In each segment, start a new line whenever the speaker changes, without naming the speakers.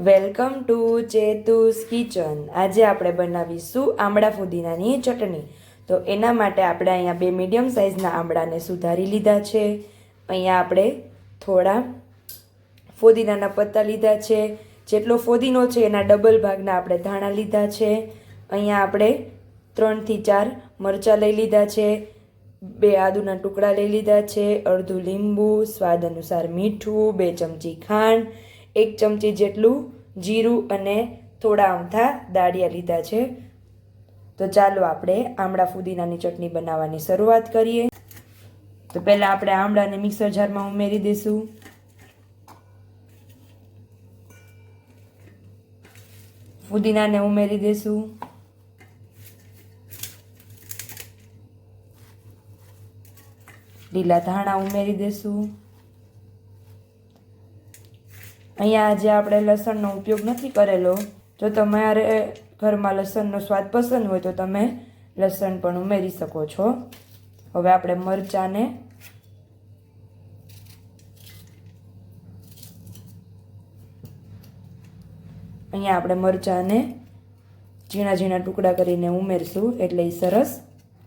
Welcome to ચેતુસ kitchen. આજે આપણે બનાવીશું આમળા ફુદીનાની ચટણી. તો એના માટે આપણે અહીંયા બે મીડિયમ સાઇઝના આમળાને સુધારી લીધા છે. અહીંયા આપણે થોડા ફુદીનાના પત્તા લીધા છે. જેટલો ફોદીનો છે એના ડબલ ભાગના આપણે ધાણા લીધા છે. અહીંયા આપણે ત્રણથી ચાર મરચાં લઈ લીધા છે. બે આદુના ટુકડા લઈ લીધા છે. અડધું લીંબુ, સ્વાદ અનુસાર મીઠું, બે ચમચી ખાંડ એક ચમચી જેટલું જીરું અને થોડા અમથા દાળિયા લીધા છે. તો ચાલો આપણે આમળા ફુદીનાની ચટણી બનાવવાની શરૂઆત કરીએ. તો પહેલાં આપણે આમળાને મિક્સર જારમાં ઉમેરી દઈશું. ફુદીનાને ઉમેરી દઈશું. લીલા ધાણા ઉમેરી દઈશું. અહીંયા આજે આપણે લસણનો ઉપયોગ નથી કરેલો, જો તમારે ઘરમાં લસણનો સ્વાદ પસંદ હોય તો તમે લસણ પણ ઉમેરી શકો છો. હવે આપણે મરચાંને અહીંયા આપણે મરચાંને ઝીણા ઝીણા ટુકડા કરીને ઉમેરશું એટલે એ સરસ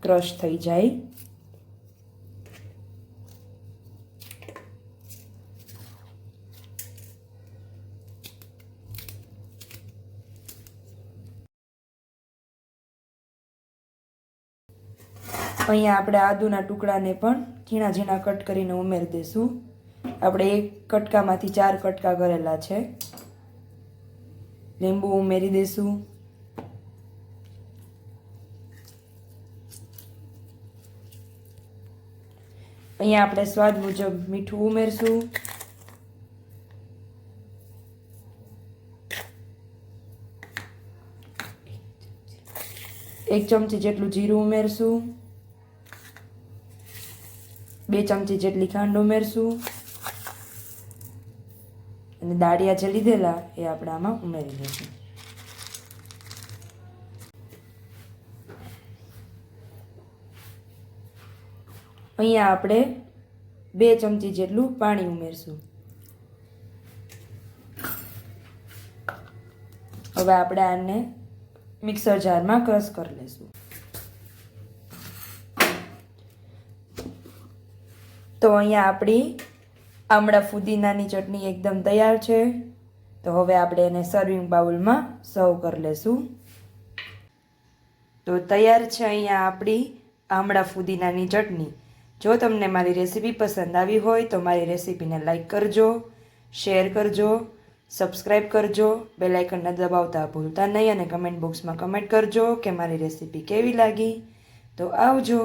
ક્રશ થઈ જાય. અહીંયા આપણે આદુના ટુકડાને પણ ઝીણા ઝીણા કટ કરીને ઉમેરી દઈશું. આપણે એક કટકામાંથી ચાર કટકા કરેલા છે. લીંબુ ઉમેરી દઈશું. અહીંયા આપણે સ્વાદ મુજબ મીઠું ઉમેરશું. એક ચમચી જેટલું જીરું ઉમેરશું. બે ચમચી જેટલી ખાંડ ઉમેરશું. અને દાળિયા જે લીધેલા એ આપણે આમાં ઉમેરી દઈશું અહીંયા આપણે બે ચમચી જેટલું પાણી ઉમેરશું. હવે આપણે આને મિક્સર જારમાં ક્રશ કરી લઈશું. તો અહીંયા આપણી આમળા ફુદીનાની ચટણી એકદમ તૈયાર છે. તો હવે આપણે એને સર્વિંગ બાઉલમાં સર્વ કરી લઈશું તો તૈયાર છે અહીંયા આપણી આમળા ફુદીનાની ચટણી. જો તમને મારી રેસીપી પસંદ આવી હોય તો મારી રેસીપીને લાઈક કરજો, શેર કરજો સબસ્ક્રાઈબ કરજો બે લાઇકનને દબાવતા ભૂલતા નહીં અને કમેન્ટ બોક્સમાં કમેન્ટ કરજો કે મારી રેસીપી કેવી લાગી. તો આવજો.